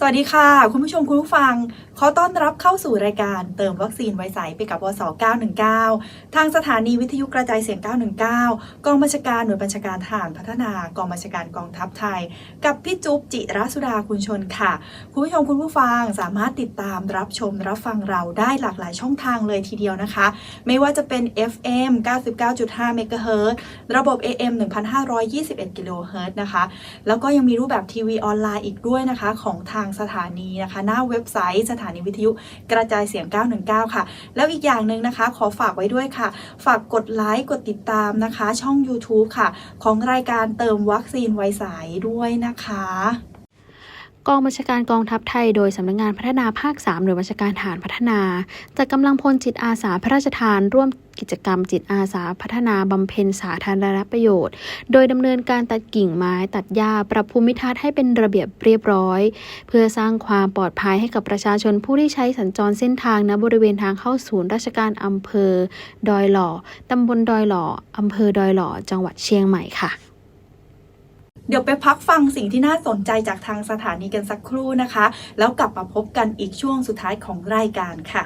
สวัสดีค่ะ คุณผู้ชมคุณผู้ฟัง ขอต้อนรับเข้าสู่รายการเติมวัคซีนไวใสไปกับวส919 ทางสถานีวิทยุกระจายเสียง 919 กองบัญชาการหน่วยบัญชาการทหารพัฒนากองบัญชาการกองทัพไทย กับพี่จุ๊บจิรสุดาคุณชนค่ะ คุณผู้ชมคุณผู้ฟังสามารถติดตามรับชมรับฟังเราได้หลากหลายช่องทางเลยทีเดียวนะคะ ไม่ว่าจะเป็น FM 99.5เมกะเฮิรตระบบ AM 1521กิโลเฮิรตซ์นะคะแล้วก็ยังมีรูปแบบทีวีออนไลน์อีกด้วยนะคะของทางสถานีนะคะ หน้าเว็บไซต์สถานีวิทยุกระจายเสียง 919 ค่ะ แล้วอีกอย่างหนึ่งนะคะ ขอฝากไว้ด้วยค่ะ ฝากกดไลค์กดติดตามนะคะ ช่อง YouTube ค่ะ ของรายการเติมวัคซีนไวสายด้วยนะคะ กองบัญชาการกองทัพไทยโดยสำนักงานพัฒนาภาค 3 หรือบัญชาการฐานพัฒนาจัดกำลังพลจิตอาสาพระราชทาน ร่วมกิจกรรมจิตอาสาพัฒนาบำเพ็ญสาธารณประโยชน์ โดยดำเนินการตัดกิ่งไม้ตัดหญ้าปรับภูมิทัศน์ให้เป็นระเบียบเรียบร้อย เพื่อสร้างความปลอดภัยให้กับประชาชนผู้ที่ใช้สัญจรเส้นทางณบริเวณทางเข้าศูนย์ราชการอำเภอ ดอยหล่อตำบลดอยหล่ออำเภอดอยหล่อจังหวัดเชียงใหม่ค่ะ เดี๋ยวไปพักฟังสิ่งที่น่าสนใจจากทางสถานีกันสักครู่นะคะ แล้วกลับมาพบกันอีกช่วงสุดท้ายของรายการค่ะ